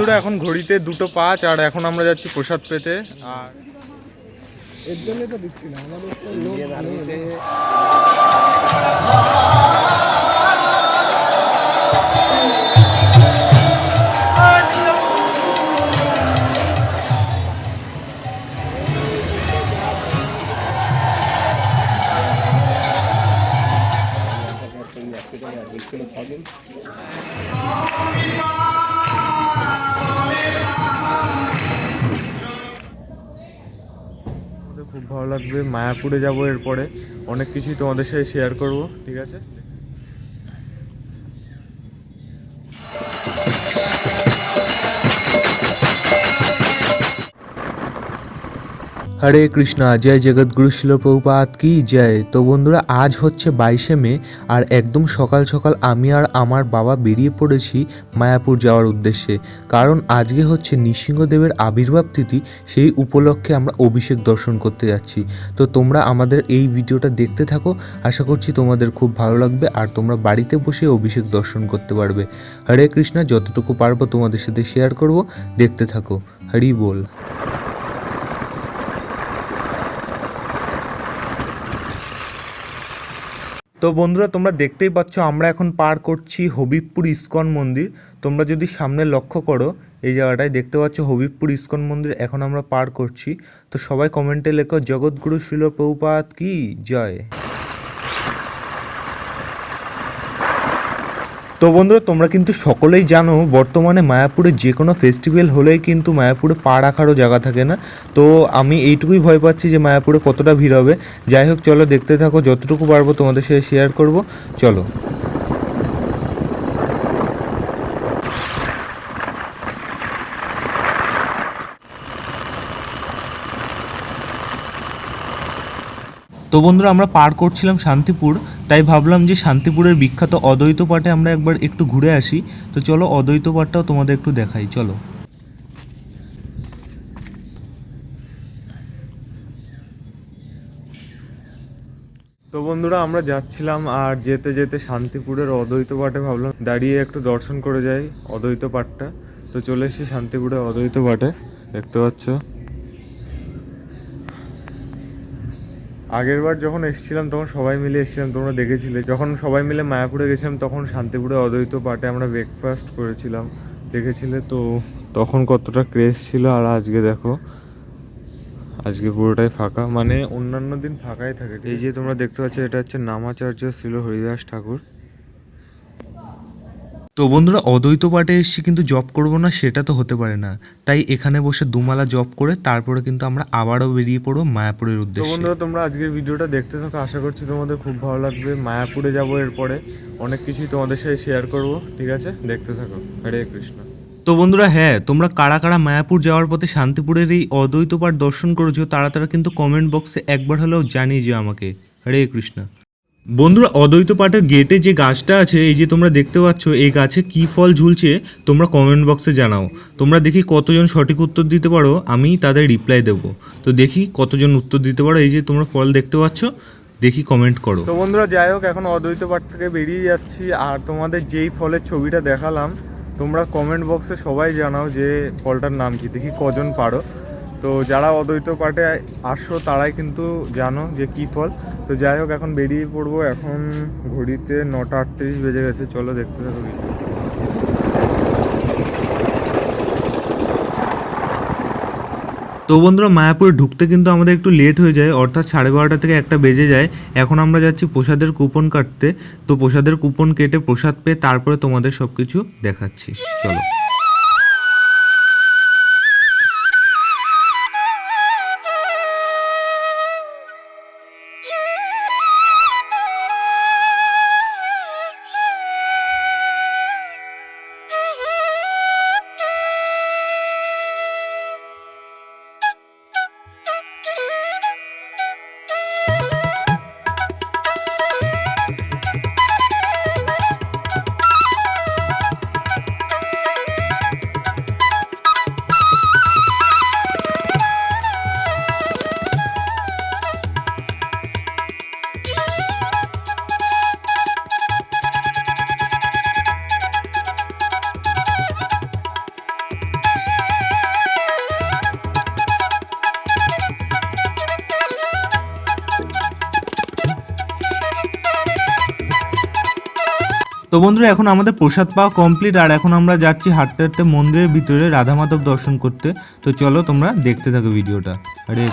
বন্ধুরা, এখন ঘড়িতে দুটো পাঁচ, আর এখন আমরা যাচ্ছি প্রসাদ পেতে। আর এর জন্য তো দিচ্ছি না, আমাদের খুব ভালো লাগবে। মায়াপুরে যাব এরপরে। অনেক কিছুই তোমাদের সাথে শেয়ার করব ঠিক আছে? হরে কৃষ্ণা, জয় জগৎগুরু শিল প্রভুপাত কি জয়। তো বন্ধুরা, আজ হচ্ছে বাইশে মে, আর একদম সকাল সকাল আমি আর আমার বাবা বেরিয়ে পড়েছি মায়াপুর যাওয়ার উদ্দেশ্যে। কারণ আজকে হচ্ছে নৃসিংহদেবের আবির্ভাব তিথি, সেই উপলক্ষে আমরা অভিষেক দর্শন করতে যাচ্ছি। তো তোমরা আমাদের এই ভিডিওটা দেখতে থাকো, আশা করছি তোমাদের খুব ভালো লাগবে, আর তোমরা বাড়িতে বসে অভিষেক দর্শন করতে পারবে। হরে কৃষ্ণা, যতটুকু পারব তোমাদের সাথে শেয়ার করব, দেখতে থাকো। হরি বল। তো বন্ধুরা, তোমরা দেখতেই পাচ্ছ আমরা এখন পার করছি হবিবপুর ইস্কন মন্দির। তোমরা যদি সামনে লক্ষ্য করো, এই জায়গাটায় দেখতে পাচ্ছ হবিবপুর ইস্কন মন্দির এখন আমরা পার করছি। তো সবাই কমেন্টে লেখো, জগৎগুরু শিল প্রভুপাত কি? জয়। তো বন্ধুরা, তোমরা কিন্তু সকলেই জানো, বর্তমানে মায়াপুরে যে কোনো ফেস্টিভ্যাল হলেই কিন্তু মায়াপুরে পা রাখারও জায়গা থাকে না। তো আমি এইটুকুই ভয় পাচ্ছি যে মায়াপুরে কতটা ভিড় হবে। যাই হোক, চলো দেখতে থাকো, যতটুকু পারব তোমাদের সাথে শেয়ার করব। চলো। তো বন্ধুরা, আমরা পার করছিলাম শান্তিপুর, তাই ভাবলাম যে শান্তিপুরের বিখ্যাত অদ্বৈত পাঠে আমরা একবার একটু ঘুরে আসি। তো চলো, অদ্বৈত পাঠটাও তোমাদের একটু দেখাই, চলো। তো বন্ধুরা, আমরা যাচ্ছিলাম আর যেতে যেতে শান্তিপুরের অদ্বৈত পাঠে ভাবলাম দাঁড়িয়ে একটু দর্শন করে যাই অদ্বৈত পাঠটা তো চলে এসেছি শান্তিপুরের অদ্বৈত পাঠে দেখতে পাচ্ছ। আগের বার যখন এসেছিলাম তখন সবাই মিলে এসেছিলাম তোমরা দেখেছিলে। যখন সবাই মিলে মায়াপুরে গেছিলাম তখন শান্তিপুরে অদ্বৈত পাটে আমরা ব্রেকফাস্ট করেছিলাম। দেখেছিলে তো তখন কতটা ক্রেজ ছিল আর আজকে দেখো আজকে পুরোটাই ফাঁকা। মানে অন্যান্য দিন ফাঁকাই থাকে এই যে তোমরা দেখতে পাচ্ছ এটা হচ্ছে নামাচার্য ছিল হরিদাস ঠাকুর। তো বন্ধুরা অদ্বৈত পাঠে এসেছি কিন্তু জব করব না সেটা তো হতে পারে না। তাই এখানে বসে দুমালা জব করে তারপরে কিন্তু আমরা আবারও বেরিয়ে পড়ব মায়াপুরের তো উদ্দেশ্যে। বন্ধুরা তোমরা আজকের ভিডিওটা দেখতে থাকো আশা করছি তোমাদের খুব ভালো লাগবে। মায়াপুরে যাব এরপরে অনেক কিছুই তোমাদের সাথে শেয়ার করব ঠিক আছে? দেখতে থাকো। হরে কৃষ্ণ। তো বন্ধুরা হ্যাঁ তোমরা কারা কারা মায়াপুর যাওয়ার পথে শান্তিপুরের এই অদ্বৈত পাঠ দর্শন করেছ তারা তারা কিন্তু কমেন্ট বক্সে একবার হলেও জানিয়ে যে আমাকে। হরে কৃষ্ণ। বন্ধুরা, অদ্বৈত পাঠের গেটে যে গাছটা আছে, এই যে তোমরা দেখতে পাচ্ছ, এই গাছে কি ফল ঝুলছে, তোমরা কমেন্ট বক্সে জানাও। তোমরা দেখি কতজন সঠিক উত্তর দিতে পারো, আমি তাদের রিপ্লাই দেবো। তো দেখি কতজন উত্তর দিতে পারো, এই যে তোমরা ফল দেখতে পাচ্ছ, দেখি কমেন্ট করো। তো বন্ধুরা, যাই হোক, এখন অদ্বৈত পাঠ থেকে বেরিয়ে যাচ্ছি, আর তোমাদের যেই ফলের ছবিটা দেখালাম, তোমরা কমেন্ট বক্সে সবাই জানাও যে ফলটার নাম কি, দেখি কজন পারো। তো যারা অদ্বৈত পাঠে আসো তারাই কিন্তু জানো যে কি ফল। তো যাই হোক, এখন বেরিয়ে পড়ব। এখন ঘড়িতে নটা আটত্রিশ বেজে গেছে। চলো দেখতে থাকো কিছু। তো বন্ধুরা, মায়াপুরে ঢুকতে কিন্তু আমাদের একটু লেট হয়ে যায়। অর্থাৎ সাড়ে বারোটা থেকে একটা বেজে যায়। এখন আমরা যাচ্ছি প্রসাদের কুপন কাটতে। তো প্রসাদের কুপন কেটে প্রসাদ পেয়ে তারপরে তোমাদের সব কিছু দেখাচ্ছি। চলো। তো বন্ধুরা, এখন আমাদের প্রসাদ পাওয়া কমপ্লিট আর এখন আমরা যাচ্ছি হাঁটতে হাঁটতে মন্দিরের ভিতরে রাধা মাধব দর্শন করতে। তো চলো তোমরা দেখতে থাকো ভিডিওটা। হরে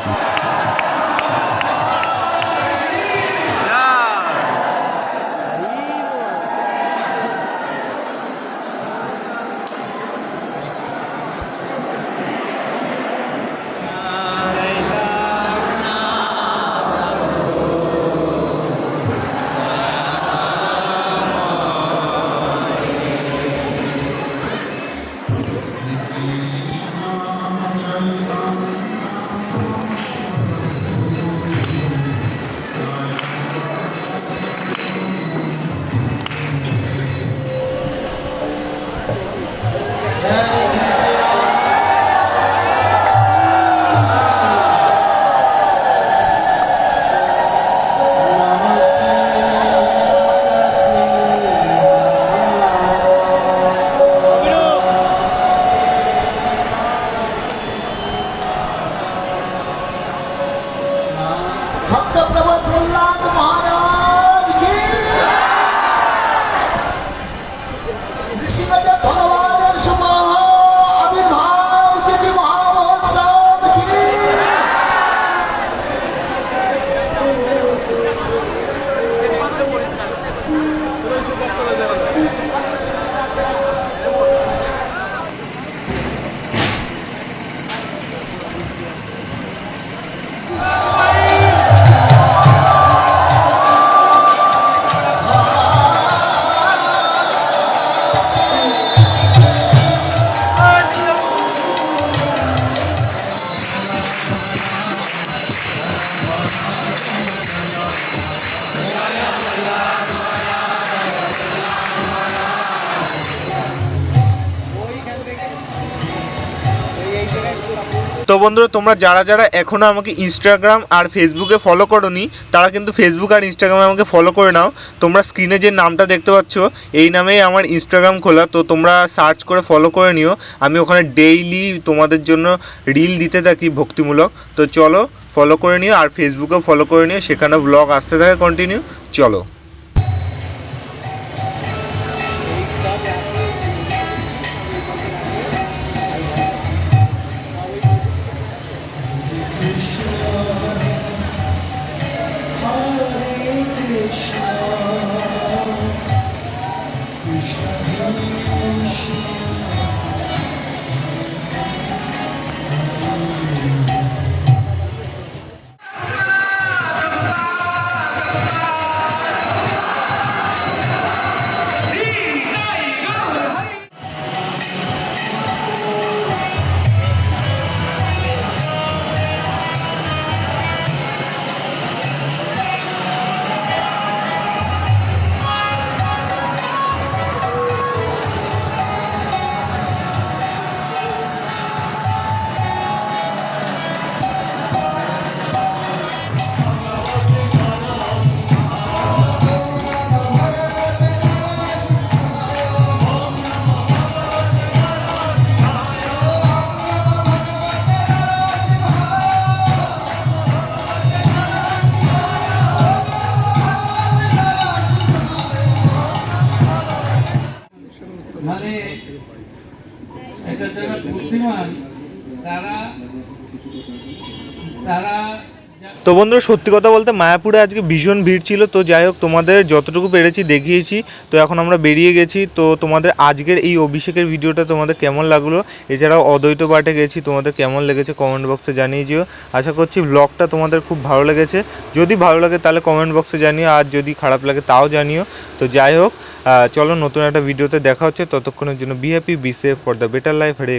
তো বন্ধুরা, তোমরা যারা যারা এখনও আমাকে ইনস্টাগ্রাম আর ফেসবুকে ফলো করোনি, তারা কিন্তু ফেসবুক আর ইনস্টাগ্রামে আমাকে ফলো করে নাও। তোমরা স্ক্রিনে যে নামটা দেখতে পাচ্ছ, এই নামেই আমার ইনস্টাগ্রাম খোলা। তো তোমরা সার্চ করে ফলো করে নিও। আমি ওখানে ডেইলি তোমাদের জন্য রিল দিতে থাকি ভক্তিমূলক। তো চলো ফলো করে নিও আর ফেসবুকেও ফলো করে নিও। সেখানে ব্লগ আসতে থাকে কন্টিনিউ চলো। মানে এটা যারা বুদ্ধিমান তারা তারা তো বন্ধুরা, সত্যি কথা বলতে মায়াপুরে আজকে ভীষণ ভিড় ছিল। তো যাই হোক, তোমাদের যতটুকু পেরেছি দেখিয়েছি। তো এখন আমরা বেরিয়ে গেছি। তো তোমাদের আজকের এই অভিষেকের ভিডিওটা তোমাদের কেমন লাগল? এছাড়াও অদ্বৈত পাঠে গেছি। তোমাদের কেমন লেগেছে কমেন্ট বক্সে জানিয়ে দিও। আশা করছি ব্লগটা তোমাদের খুব ভালো লেগেছে। যদি ভালো লাগে তাহলে কমেন্ট বক্সে জানিও। আর যদি খারাপ লাগে তাও জানিও। তো যাই হোক চলো নতুন একটা ভিডিওতে দেখা হচ্ছে। ততক্ষণের জন্য be happy be safe for the better life Hare